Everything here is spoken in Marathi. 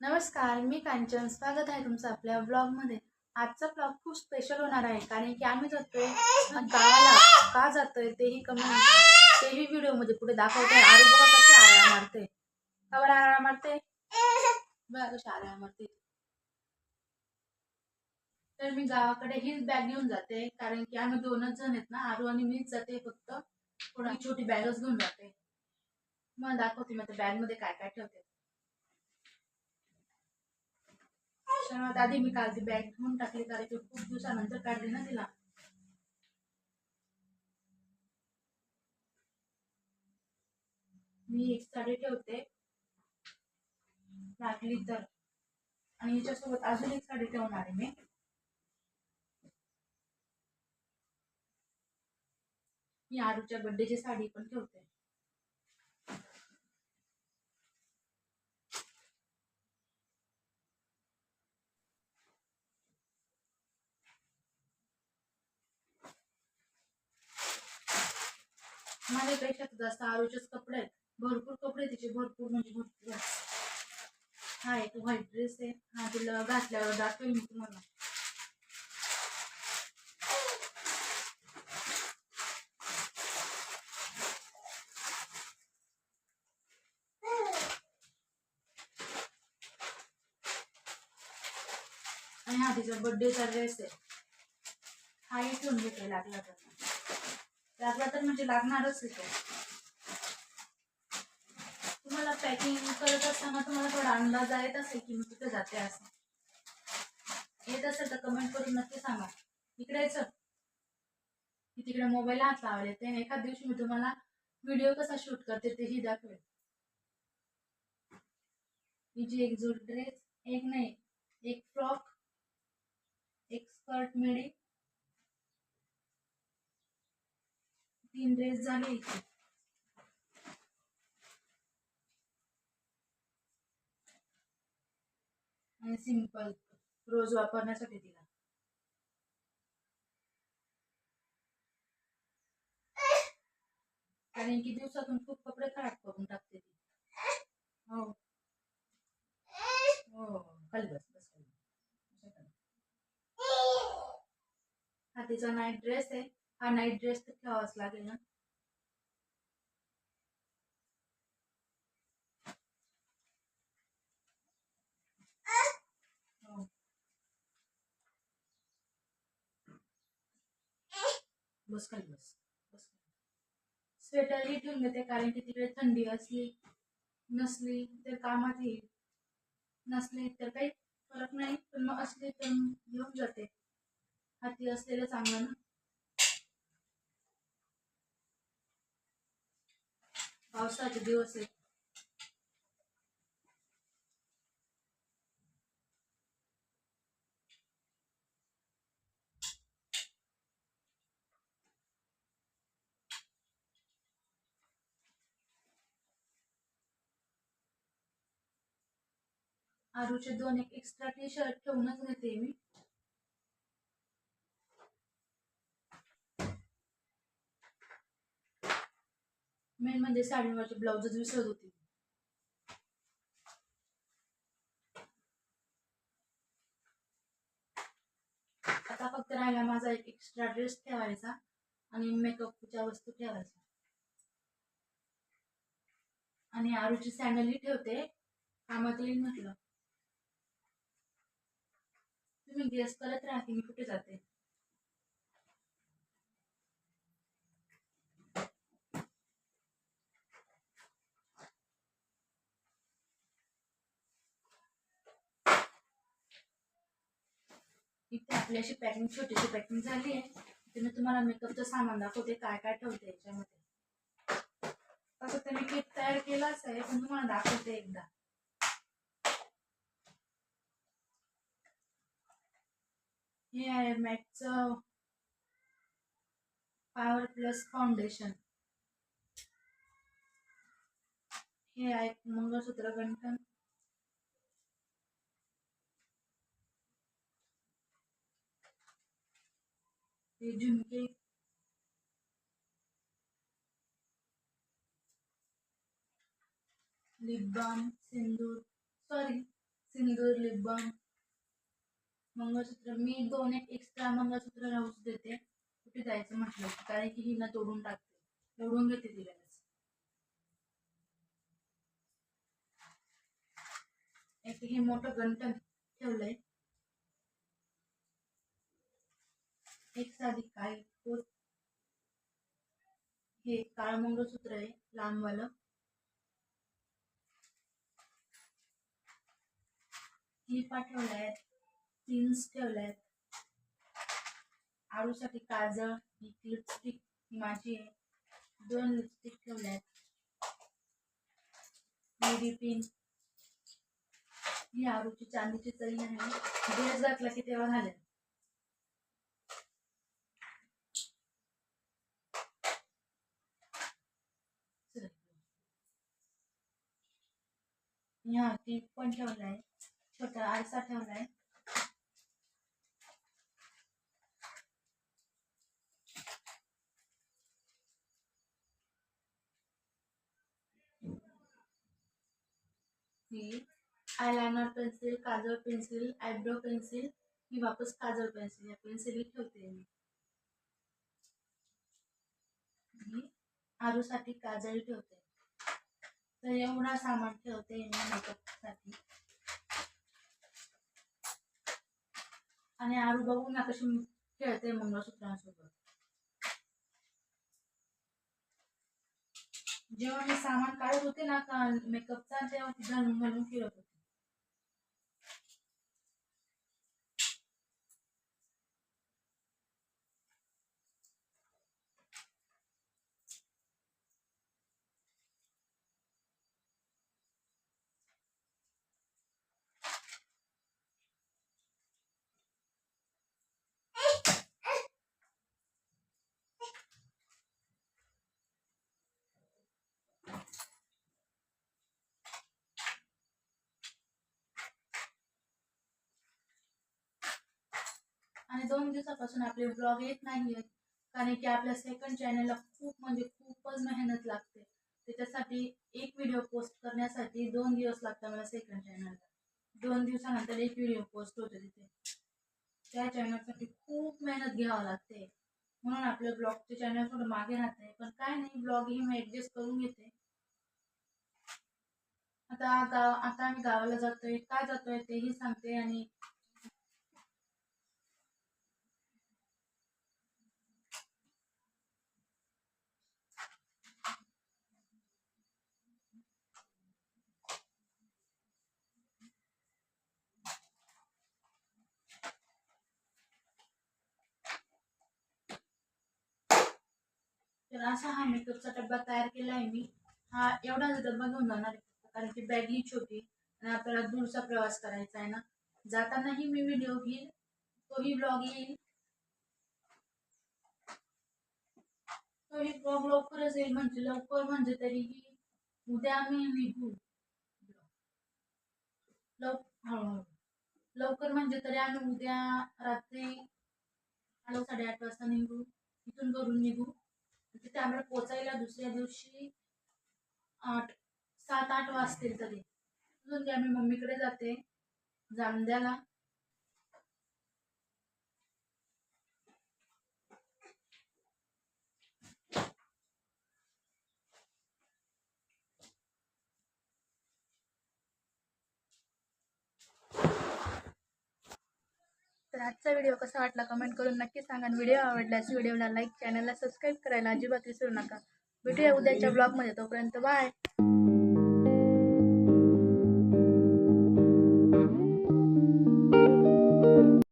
नमस्कार मी कांचन. स्वागत आहे तुमचं आपल्या ब्लॉगमध्ये आजचा ब्लॉग खूप स्पेशल होणार आहे कारण की आम्ही जातोय गावाला. का जातोय तेही कमी तेही व्हिडिओमध्ये पुढे दाखवतोय. आरू बघा कसे आळ्या मारते का बरं आळ्या मारते बघा कशी आळ्या मारते तर मी गावाकडे हीच बॅग घेऊन जाते कारण की आम्ही दोनच जण आहेत ना आरू आणि मीच जाते फक्त. थोडी छोटी बॅगच घेऊन जाते. मग दाखवते मग त्या बॅगमध्ये काय काय ठेवते. सर्वात मी काल ती बॅग घेऊन टाकली. कारण ती खूप दिवसानंतर काढली ना तिला. मी एक साडी ठेवते. लागली तर. आणि हिच्यासोबत अजून एक साडी ठेवणार आहे मी. मी आरूच्या बड्डेची साडी पण ठेवते. माझ्यापेक्षा तर जास्त आरूचेच कपडे आहेत. भरपूर कपडे तिचे भरपूर म्हणजे भरपूर. हा एक व्हाईट ड्रेस आहे. हा तुला घातल्यावर दाखवेल मी तुम्हाला. आणि हा तिचा बर्थडेचा ड्रेस आहे. हाही ठेवून घेते लागला तर लागला तर म्हणजे लागणारच येतो तुम्हाला पॅकिंग करत असताना तुम्हाला थोडा अंदाज येत असेल की मी कुठे जाते असं. येत असेल तर कमेंट करून नक्की सांगा. इकडे यायचं की तिकडे मोबाईल हात लावले ते. एखाद दिवशी मी तुम्हाला व्हिडिओ कसा शूट करते तेही दाखवेल. हिची एक जोड ड्रेस एक नाही एक फ्रॉक एक स्कर्ट मिडी तीन झाले इथे. आणि सिंपल रोज वापरण्यासाठी तिला कारण की दिवसातून खूप कपडे खराब करून टाकते ती. हो. हो खाली बस बस हा तिचा नाईट ड्रेस आहे. हा नाईट ड्रेस तर ठेवावाच लागेल ना हो. बस खाली बस बस स्वेटरही ठेवून घेते कारण की तिकडे थंडी असली नसली तर कामात येईल. नसली तर काही फरक नाही पण मग असली तर घेऊन जाते. हाती असलेलं चांगलं ना. पावसाचे दिवस आहेत. आरूचे दोन एक एक्स्ट्रा टी शर्ट ठेवूनच घेते मी. मेन म्हणजे साडीवरचे ब्लाउजच विसरत होती आता फक्त राहिला माझा एक एक्स्ट्रा ड्रेस ठेवायचा आणि मेकअपच्या वस्तू ठेवायच्या. आणि आरूची सँडलही ठेवते. कामात येईल म्हटलं. तुम्ही गेस करत राहते मी कुठे जाते? इथे आपली अशी पॅकिंग छोटीशी पॅकिंग झाली आहे. इथे मी तुम्हाला मेकअपचं सामान दाखवते काय काय ठेवते याच्यामध्ये. तसं तर मी किट तयार केलाच आहे पण तुम्हाला दाखवते एकदा. हे आहे मॅकचं पॉवर प्लस फाउंडेशन हे आहे मंगळसूत्र गंठन. हे झुमके. Lip balm sindoor. Sorry sindoor lip balm mangalsutra मी दोन एक एक्स्ट्रा मंगळसूत्र राहूच देते. कुठे जायचं म्हटलं कारण की ही तोडून टाकते. तोडून घेते तिला एक हे मोठं गंटन ठेवलंय. एक साधी काळी पोत. हे काळ मंगळसूत्र आहे लांबवालं. क्लिपा पाठवलंय आहेत पिन्स ठेवल्या आहेत आळूसाठी काजळ ही लिपस्टिक माझी आहे. दोन लिपस्टिक ठेवल्या आहेत मेरी पिन ही आरूची चांदीची चैन आहे. ड्रेस घातला की तेव्हा घालेल ह्या टीप पण ठेवलाय. छोटा आरसा ठेवलाय. ही आयलायनर पेन्सिल काजळ पेन्सिल आयब्रो पेन्सिल ही वापस काजळ पेन्सिल या पेन्सिल ठेवते मी. आरूसाठी काजळ ठेवते. तर एवढा सामान ठेवते मी मेकअपसाठी. आणि आरू बघून ना कशी खेळते मंगळसूत्रांसोबत. जेव्हा मी सामान काढत होते ना का मेकअपचा तेव्हा ती घालून घालून फिरत होते. आणि दोन दिवसापासून आपले ब्लॉग येत नाही आहेत कारण की आपल्या सेकंड चॅनलला खूप म्हणजे खूपच मेहनत लागते. त्याच्यासाठी एक व्हिडिओ पोस्ट करण्यासाठी दोन दिवस लागतात मला सेकंड चॅनलला दोन दिवसानंतर एक व्हिडिओ पोस्ट होते तिथे. त्या चॅनलसाठी खूप मेहनत घ्यावं लागते. म्हणून आपल्या ब्लॉगचे चॅनल थोडं मागे राहते. पण काय नाही ब्लॉग ही मी ॲडजस्ट करून घेते. आता गाव आता आम्ही गावाला जातोय. काय जातोय तेही सांगते आणि तर असा हा मेकअपचा डब्बा तयार केला आहे मी. हा एवढाच डब्बा घेऊन जाणार कारण की बॅग ही छोटी आणि आपल्याला दूरचा प्रवास करायचा आहे ना. जातानाही मी व्हिडिओ घेईल तोही ब्लॉग येईल. तोही ब्लॉग लवकरच येईल म्हणजे लवकर म्हणजे तरीही उद्या आम्ही निघू. लव हळूहळू. लवकर म्हणजे तरी आम्ही उद्या रात्री साडे साडेआठ वाजता निघू इथून करून निघू. तिथे आम्हाला पोचायला दुसऱ्या दिवशी आठ सात आठ वाजतील तरी. तिथून की आम्ही मम्मीकडे जाते जामद्याला तर आजचा व्हिडिओ कसा वाटला कमेंट करून नक्की सांगा व्हिडिओ आवडल्यास व्हिडिओला लाईक चॅनलला सबस्क्राईब करायला अजिबात विसरू नका. भेटूया उद्याच्या ब्लॉगमध्ये तोपर्यंत बाय